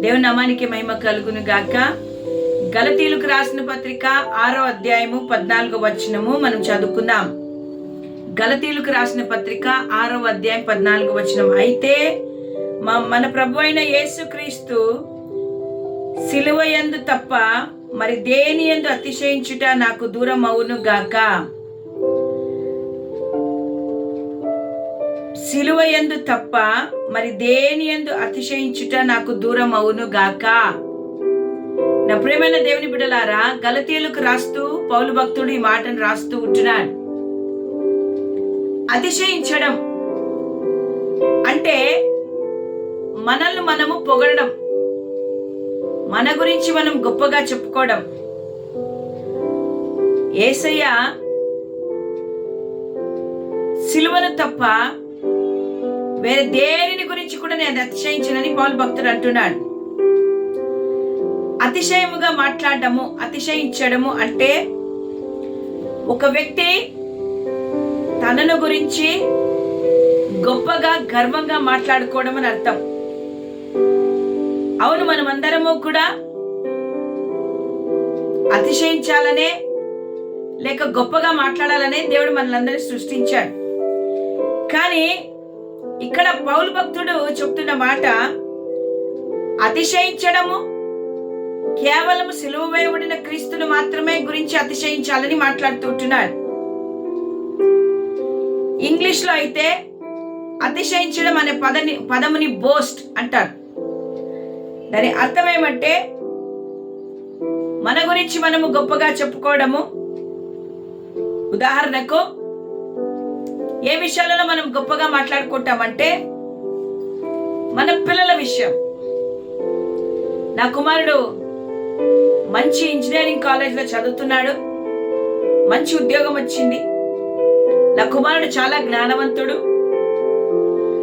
దేవుని నామానికి మహిమ కలుగును గాక. గలతీలకు రాసిన పత్రిక ఆరో అధ్యాయము పద్నాలుగో వచనము మనం చదువుకుందాం. గలతీలకు రాసిన పత్రిక ఆరో అధ్యాయం పద్నాలుగో వచనం. అయితే మ- మన ప్రభు అయిన యేసుక్రీస్తు సిలువయందు తప్ప మరి దేని యందు అతిశయించుట నాకు దూరం అవును గాక? సిలువ ఎందు తప్ప మరి దేని ఎందు అతిశయించుట నాకు దూరం అవును గాక? నా ప్రేమైన దేవుని బిడ్డలారా గలతీయులకు రాస్తూ పౌలు భక్తుడు ఈ మాటను రాస్తూ ఉంటున్నాడు. అతిశయించడం అంటే మనల్ని మనము పొగడడం మన గురించి మనం గొప్పగా చెప్పుకోవడం. ఏసయ్య సిలువను తప్ప వేరే దేనిని గురించి కూడా నేను అతిశయించనని పౌలు భక్తుడు అంటున్నాడు. అతిశయముగా మాట్లాడటము అతిశయించడము అంటే ఒక వ్యక్తి తనను గురించి గొప్పగా గర్వంగా మాట్లాడుకోవడం అని అర్థం. అవును మనమందరము కూడా అతిశయించాలనే లేక గొప్పగా మాట్లాడాలనే దేవుడు మనలందరినీ సృష్టించాడు. కానీ ఇక్కడ పౌలు భక్తుడు చెప్తున్న మాట అతిశయించడము కేవలం సిలువ వేయబడిన క్రీస్తును మాత్రమే గురించి అతిశయించాలని మాట్లాడుతుంటున్నాడు ఇంగ్లీష్లో అయితే అతిశయించడం అనే పదని పదముని బోస్ట్ అంటారు. దాని అర్థం ఏమంటే మన గురించి మనము గొప్పగా చెప్పుకోవడము ఉదాహరణకు ఏ విషయాలలో మనం గొప్పగా మాట్లాడుకుంటామంటే మన పిల్లల విషయం. నా కుమారుడు మంచి ఇంజనీరింగ్ కాలేజ్లో చదువుతున్నాడు. మంచి ఉద్యోగం వచ్చింది. నా కుమారుడు చాలా జ్ఞానవంతుడు.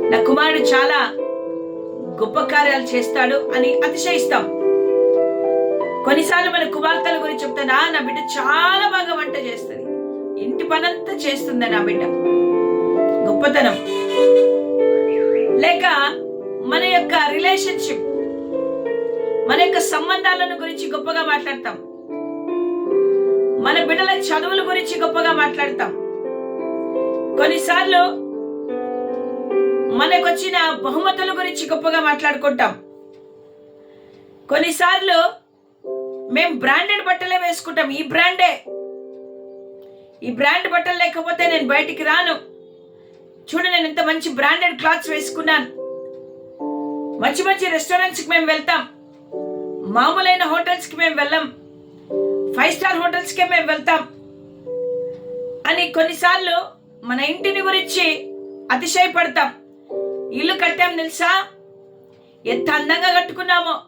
నా కుమారుడు చాలా గొప్ప కార్యాలు చేస్తాడు అని అతిశయిస్తాం. కొన్నిసార్లు మన కుమార్తెల గురించి చెప్తానా నా బిడ్డ చాలా బాగా వంట చేస్తుంది. ఇంటి పనంతా చేస్తుంది నా బిడ్డ. గొప్పతనం. లేక మన యొక్క రిలేషన్షిప్ మన యొక్క సంబంధాలను గురించి గొప్పగా మాట్లాడతాం. మన బిడ్డల చదువుల గురించి గొప్పగా మాట్లాడతాం. కొన్నిసార్లు మనకొచ్చిన బహుమతుల గురించి గొప్పగా మాట్లాడుకుంటాం. కొన్నిసార్లు మేము బ్రాండెడ్ బట్టలే వేసుకుంటాం. ఈ బ్రాండే ఈ బ్రాండ్ బట్టలు లేకపోతే నేను బయటికి రాను. చూడండి నేను ఎంత మంచి బ్రాండెడ్ క్లాత్స్ వేసుకున్నాను. మంచి మంచి రెస్టారెంట్స్కి మేము వెళ్తాం. మామూలైన హోటల్స్కి మేము వెళ్ళం. ఫైవ్ స్టార్ హోటల్స్కే మేము వెళ్తాం. అని కొన్నిసార్లు మన ఇంటిని గురించి అతిశయపడతాం. ఇల్లు కట్టాం తెలుసా? ఎంత అందంగా కట్టుకున్నామో.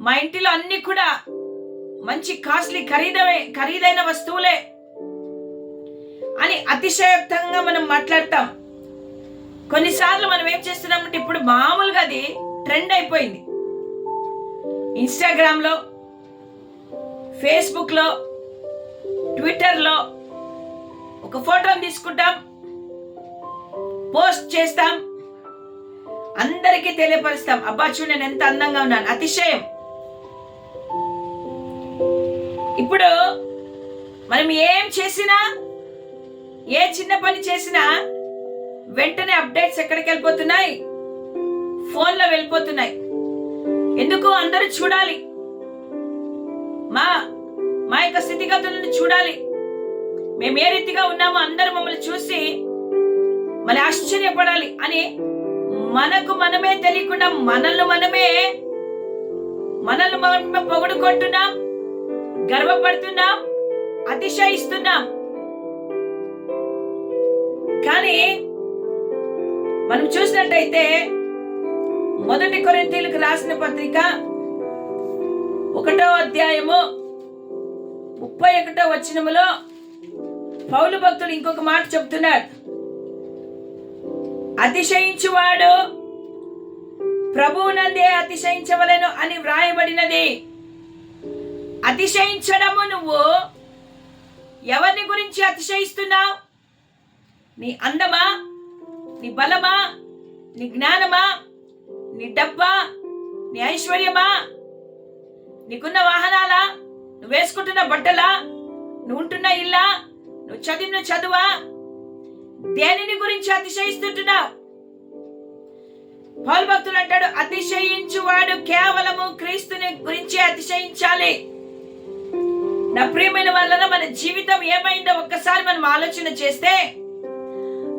మా ఇంటిలో అన్నీ కూడా మంచి కాస్ట్లీ ఖరీదమే ఖరీదైన వస్తువులే. అని అతిశయోక్తంగా మనం మాట్లాడతాం. కొన్నిసార్లు మనం ఏం చేస్తున్నామంటే ఇప్పుడు మామూలుగా అది ట్రెండ్ అయిపోయింది. ఇన్స్టాగ్రామ్లో ఫేస్బుక్లో ట్విట్టర్లో ఒక ఫోటోని తీసుకుంటాం పోస్ట్ చేస్తాం అందరికీ తెలియపరుస్తాం. అబ్బా చూడు నేను ఎంత అందంగా ఉన్నాను. అతిశయం. ఇప్పుడు మనం ఏం చేసినా ఏ చిన్న పని చేసినా వెంటనే అప్డేట్స్ ఎక్కడికి వెళ్ళిపోతున్నాయి? ఫోన్లో వెళ్ళిపోతున్నాయి. ఎందుకు అందరూ చూడాలి? మా మా యొక్క స్థితిగతులను చూడాలి. మేము ఏ రీతిగా ఉన్నామో అందరూ మమ్మల్ని చూసి మళ్ళీ ఆశ్చర్యపడాలి అని మనకు మనమే తెలియకుండా మనల్ని మనమే మనల్ని మనమే పొగడుకుంటున్నాం గర్వపడుతున్నాం అతిశయిస్తున్నాం. కానీ మనం చూసినట్టయితే మొదటి కొరింతీలకు రాసిన పత్రిక ఒకటో అధ్యాయము ముప్పై ఒకటో వచ్చినములో పౌలు భక్తుడు ఇంకొక మాట చెప్తున్నాడు. అతిశయించువాడు ప్రభువునందే అతిశయించవలను అని వ్రాయబడినది. అతిశయించడము నువ్వు ఎవరిని గురించి అతిశయిస్తున్నావు? నీ అందమా నీ బలమా నీ జ్ఞానమా నీ డబ్బా నీ ఐశ్వర్యమా? నీకున్న వాహనాలా? నువ్వు వేసుకుంటున్న బట్టలా? నువ్వు ఉంటున్న ఇల్లా? నువ్వు చదివిన చదువా? దేనిని గురించి అతిశయిస్తుంటున్నావు? పౌలు భక్తులు అంటాడు అతిశయించువాడు కేవలము క్రీస్తుని గురించి అతిశయించాలి. నా ప్రియమైన వలన మన జీవితం ఏమైందో ఒక్కసారి మనం ఆలోచన చేస్తే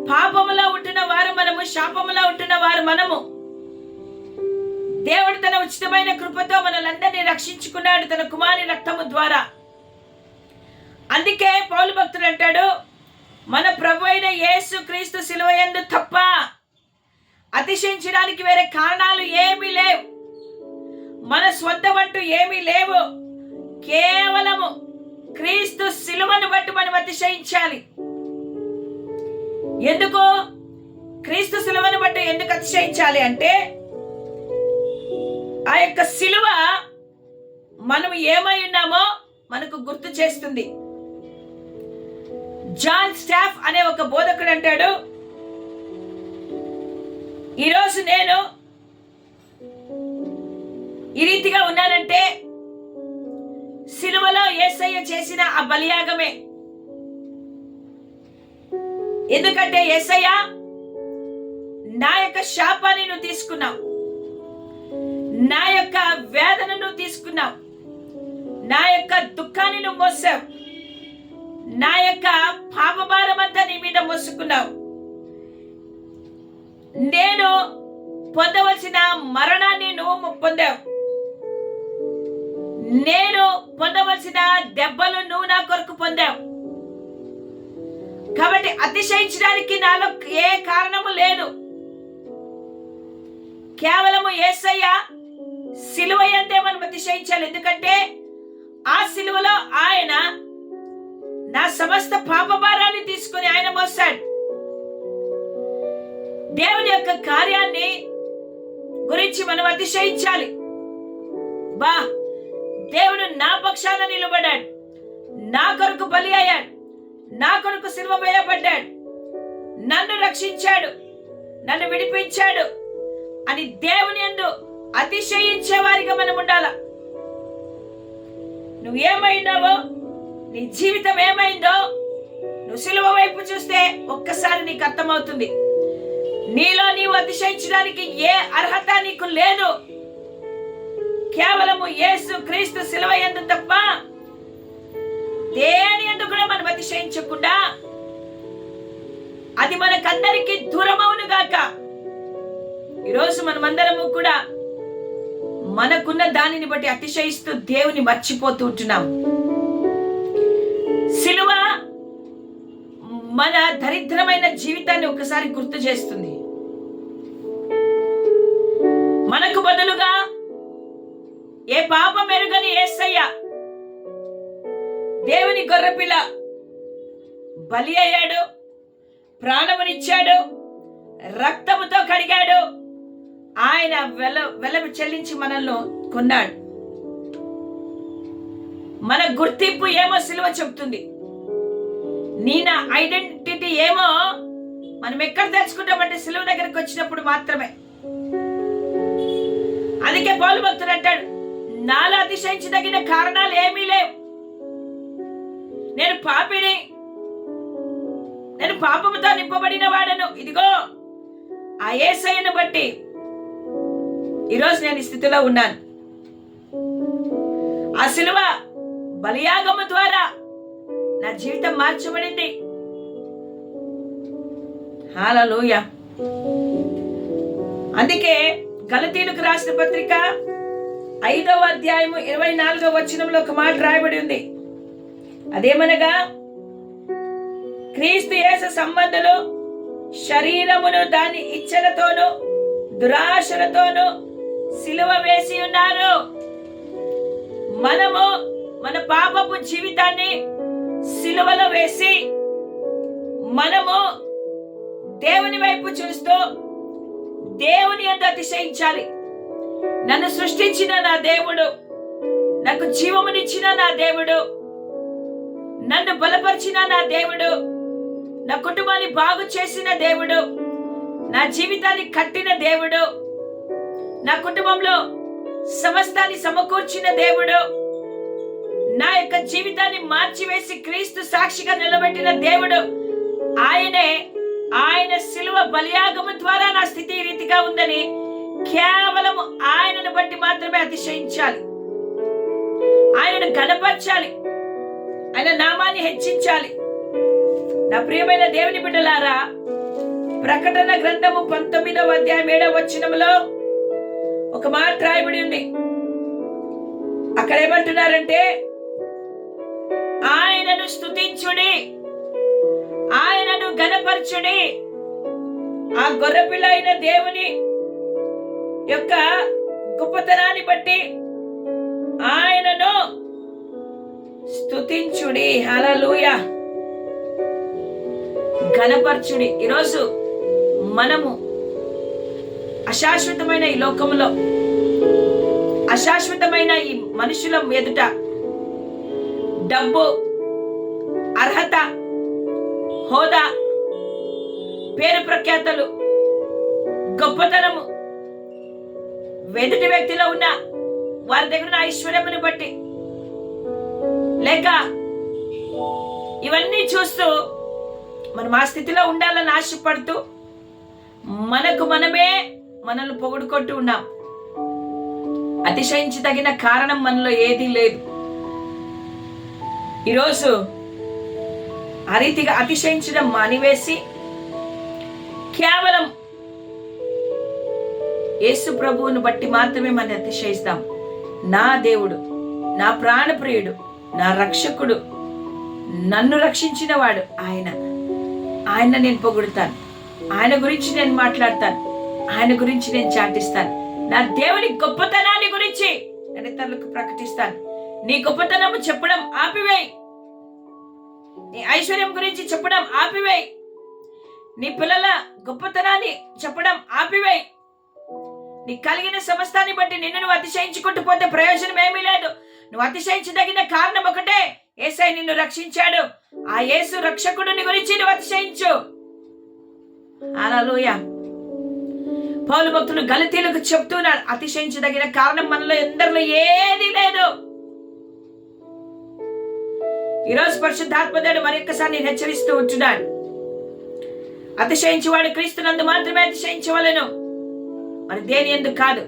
పాపములో ఉంటున్న వారు మనము శాపములో ఉంటున్న వారు మనము. దేవుడు తన ఉచితమైన కృపతో మనలందరినీ రక్షించుకున్నాడు తన కుమారి రక్తము ద్వారా. అందుకే పౌలు భక్తుడు అంటాడు మన ప్రభు అయిన యేసు క్రీస్తు సిలువయందు తప్ప అతిశయించడానికి వేరే కారణాలు ఏమీ లేవు. మన స్వంతం అంటూ ఏమీ లేవు. కేవలము క్రీస్తు సిలువను బట్టి మనం అతిశయించాలి. ఎందుకు? క్రీస్తు సిలువను బట్టి ఎందుకు అతిశయించాలి అంటే ఆ యొక్క సిలువ మనం ఏమై ఉన్నామో మనకు గుర్తు చేస్తుంది. జాన్ స్టాఫ్ అనే ఒక బోధకుడు అంటాడు ఈరోజు నేను ఈ రీతిగా ఉన్నానంటే సిలువలో యేసయ్య చేసిన ఆ బలియాగమే ఎందుకంటే యేసయ్య నా యొక్క శాపాన్ని నువ్వు తీసుకున్నావు. నా యొక్క వేదనను తీసుకున్నావు. నా యొక్క దుఃఖాన్ని నువ్వు మోసావు. నా యొక్క పాపభారం అంతా నీ మీద మోసుకున్నావు. నేను పొందవలసిన మరణాన్ని నువ్వు పొందావు. నేను పొందవలసిన దెబ్బలు నువ్వు నా కొరకు పొందావు. కాబట్టి అతిశయించడానికి నాలో ఏ కారణము లేదు. కేవలము ఏసయ్య సిలువ ఎందే మనం అతిశయించాలి. ఎందుకంటే ఆ సిలువలో ఆయన నా సమస్త పాపభారాన్ని తీసుకుని ఆయన మోసాడు దేవుని యొక్క కార్యాన్ని గురించి మనం అతిశయించాలి. బా దేవుడు నా పక్షాన నిలబడాడు. నా కొరకు బలి అయ్యాడు. నా కొరకు సిల్వ వేయబడ్డాడు. నన్ను రక్షించాడు. నన్ను విడిపించాడు. అని దేవుని అందు అతిశయించే వారిగా మనం ఉండాల. నువ్వు ఏమైనావో నీ జీవితం ఏమైందో నువ్వు సిలువ వైపు చూస్తే ఒక్కసారి నీకు అర్థమవుతుంది. నీలో నీవు అతిశయించడానికి ఏ అర్హత నీకు లేదు. కేవలము యేసు క్రీస్తు సిలువ ఎందు తప్ప దేని ఎందు కూడా మనం అతిశయించకుండా? అది మనకందరికి దూరమవును గాక. ఈరోజు మనమందరము కూడా మనకున్న దానిని బట్టి అతిశయిస్తూ దేవుని మర్చిపోతూ ఉంటున్నాం. సిలువ మన దరిద్రమైన జీవితాన్ని ఒకసారి గుర్తు చేస్తుంది. మనకు బదులుగా ఏ పాపం ఎరుగని ఏసయ్యా దేవుని గొర్రెపిల్ల బలి అయ్యాడు ప్రాణమునిచ్చాడు రక్తముతో కడిగాడు. ఆయన వెల వెలము చెల్లించి మనల్ని కొన్నాడు. మన గుర్తింపు ఏమో సిలువ చెప్తుంది నీ నా ఐడెంటిటీ ఏమో మనం ఎక్కడ తెలుసుకుంటామంటే సిలువ దగ్గరకు వచ్చినప్పుడు మాత్రమే. అందుకే పౌలు భక్తుడు అంటాడు నాలో అతిశయించదగిన కారణాలు ఏమీ లేవు. నేను పాపిని. నేను పాపముతో నింపబడిన వాడను. ఇదిగో ఆ ఏసయ్యను బట్టి ఈరోజు నేను ఈ స్థితిలో ఉన్నాను. ఆ సిలువ బలియాగము ద్వారా నా జీవితం మార్చబడింది. హాలలోయ అందుకే గలతీలకు రాసిన పత్రిక ఐదవ అధ్యాయము ఇరవై నాలుగవ వచనంలో ఒక మాట రాయబడి ఉంది. అదేమనగా క్రీస్తు యేసు సంబంధులు శరీరమును దాని ఇచ్చలతోను దురాశలతోను సిలువ వేసి ఉన్నారు. మనము మన పాపపు జీవితాన్ని సిలువలో వేసి మనము దేవుని వైపు చూస్తూ దేవుని ఎంత అతిశయించాలి. నన్ను సృష్టించిన నా దేవుడు నాకు జీవమునిచ్చిన నా దేవుడు నన్ను బలపరిచిన నా దేవుడు. నా కుటుంబాన్ని బాగు చేసిన దేవుడు. నా జీవితాన్ని కట్టిన దేవుడు. నా కుటుంబంలో సమస్తాన్ని సమకూర్చిన దేవుడు. నా యొక్క జీవితాన్ని మార్చివేసి క్రీస్తు సాక్షిగా నిలబెట్టిన దేవుడు. ఆయనే ఆయన శిలువ బలియాగము ద్వారా నా స్థితి ఈ రీతిగా ఉందని కేవలం ఆయనను బట్టి మాత్రమే అతిశయించాలి. ఆయనను గణపరచాలి ఆయన నామాన్ని హెచ్చించాలి. నా ప్రియమైన దేవుని బిడ్డలారా ప్రకటన గ్రంథము పంతొమ్మిదవ అధ్యాయం ఏడవ వచ్చినములో ఒక మాట రాయబడి ఉంది. అక్కడ ఏమంటున్నారంటే ఆయనను స్థుతించుడి ఆయనను గణపరచుడి ఆ గొర్రెపిల్ల అయిన దేవుని యొక్క గొప్పతనాన్ని బట్టి ఆయనను స్తుతించుడి. హలలుయ ఘనపరచుడి. ఈరోజు మనము అశాశ్వతమైన ఈ లోకములో అశాశ్వతమైన ఈ మనుషుల ఎదుట డబ్బు అర్హత హోదా పేరు ప్రఖ్యాతలు గొప్పతనము వెదుటి వ్యక్తిలో ఉన్న వారి దగ్గర ఉన్న ఐశ్వర్యమును బట్టి లేక ఇవన్నీ చూస్తూ మనం ఆ స్థితిలో ఉండాలని ఆశపడుతూ మనకు మనమే మనల్ని పొగుడుకొట్టు ఉన్నాం. అతిశయించదగిన కారణం మనలో ఏదీ లేదు. ఈరోజు ఆ రీతిగా అతిశయించడం మానివేసి కేవలం యేసు ప్రభువును బట్టి మాత్రమే మనం అతిశయిస్తాం. నా దేవుడు నా ప్రాణప్రియుడు నా రక్షకుడు. నన్ను రక్షించిన వాడు ఆయన. ఆయన నేను పొగుడుతాను. ఆయన గురించి నేను మాట్లాడతాను. ఆయన గురించి నేను చాటిస్తాను. నా దేవుని గొప్పతనాన్ని గురించి నేను ఇతరులకు ప్రకటిస్తాను. నీ గొప్పతనము చెప్పడం ఆపివేయి. నీ ఐశ్వర్యం గురించి చెప్పడం ఆపివేయి. నీ పిల్లల గొప్పతనాన్ని చెప్పడం ఆపివేయి. నీ కలిగిన సమస్తాన్ని బట్టి నిన్ను నువ్వు అతిశయించుకుంటూ పోతే ప్రయోజనం ఏమీ లేదు. నువ్వు అతిశయించదగిన కారణం ఒకటే. ఏసై నిన్ను రక్షించాడు. ఆ యేసు రక్షకుడిని గురించి నువ్వు అతిశయించు. అలలోయ పౌలు భక్తులు గలతీలకు చెప్తున్నాడు అతిశయించదగిన కారణం మనలో ఎందరిలో ఏది లేదు. ఈరోజు పరిశుద్ధాత్మదేవుడు మరొక్కసారి నేను హెచ్చరిస్తూ ఉంటున్నాడు అతిశయించేవాడు క్రీస్తునందు మాత్రమే అతిశయించవలను. మరి దేని ఎందుకు కాదు.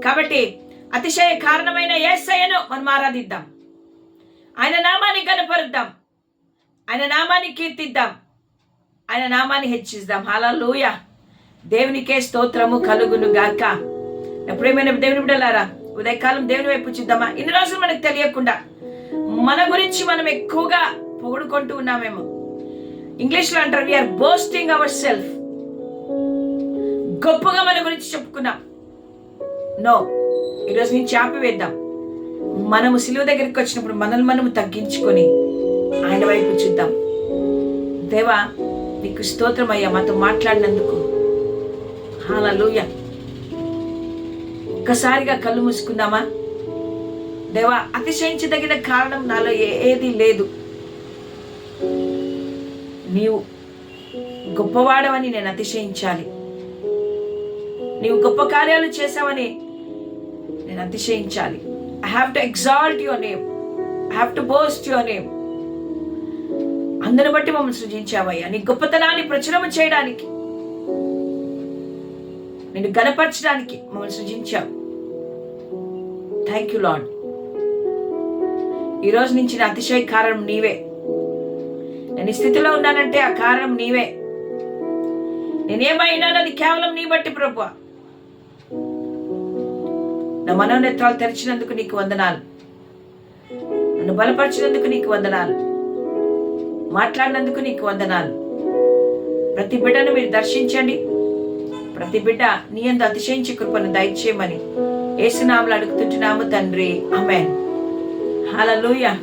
కాబట్టి అతిశయ కారణమైన ఏసయ్యను మనం ఆరాధిద్దాం. ఆయన నామాన్ని కనపరుద్దాం. ఆయన నామాన్ని కీర్తిద్దాం. ఆయన నామాన్ని హెచ్చిద్దాం. హల్లెలూయా. దేవునికే స్తోత్రము కలుగును గాక. ఎప్పుడేమైనా దేవుని బిడ్డలారా ఉదయకాలం దేవుని వైపు చూద్దామా? ఇన్ని రోజులు మనకు తెలియకుండా మన గురించి మనం ఎక్కువగా పొగుడుకుంటూ ఉన్నామేమో. ఇంగ్లీష్లో అంటారు వీఆర్ బోస్టింగ్ అవర్ సెల్ఫ్ గొప్పగా మన గురించి చెప్పుకున్నాం. నో ఈరోజు నుంచి ఆపివేద్దాం మనము సిలువ దగ్గరికి వచ్చినప్పుడు మనల్ని మనము తగ్గించుకొని ఆయన వైపు చూద్దాం. దేవా నీకు స్తోత్రం అయ్యా మాతో మాట్లాడినందుకు. హాలూయ ఒక్కసారిగా కళ్ళు మూసుకుందామా? దేవా అతిశయించదగిన కారణం నాలో ఏది లేదు. నీవు గొప్పవాడవని నేను అతిశయించాలి. నీవు గొప్ప కార్యాలు చేసావని నేను అతిశయించాలి I have to exalt your name I have to boast your name అందరిని బట్టి మమ్మల్ని సృజించావయ్యా. నీ గొప్పతనాన్ని ప్రచురణ చేయడానికి నేను గనపరచడానికి మమ్మల్ని సృజించావు. థ్యాంక్ యూ లాడ్ ఈరోజు నుంచి నా అతిశయ కారణం నీవే. నేను ఈ స్థితిలో ఉన్నానంటే ఆ కారణం నీవే. నేనేమైనానది కేవలం నీ బట్టి ప్రభు. నా మనోనేత్రాలు తెరిచినందుకు నీకు వందనాలు. నన్ను బలపరిచినందుకు నీకు వందనాలు. మాట్లాడినందుకు నీకు వందనాలు. ప్రతి బిడ్డను మీరు దర్శించండి. ప్రతి బిడ్డ నీ అందు అతిశయించి కృపను దయచేయమని ఏసునామలు అడుగుతుంటున్నాము తండ్రి. Amen hallelujah.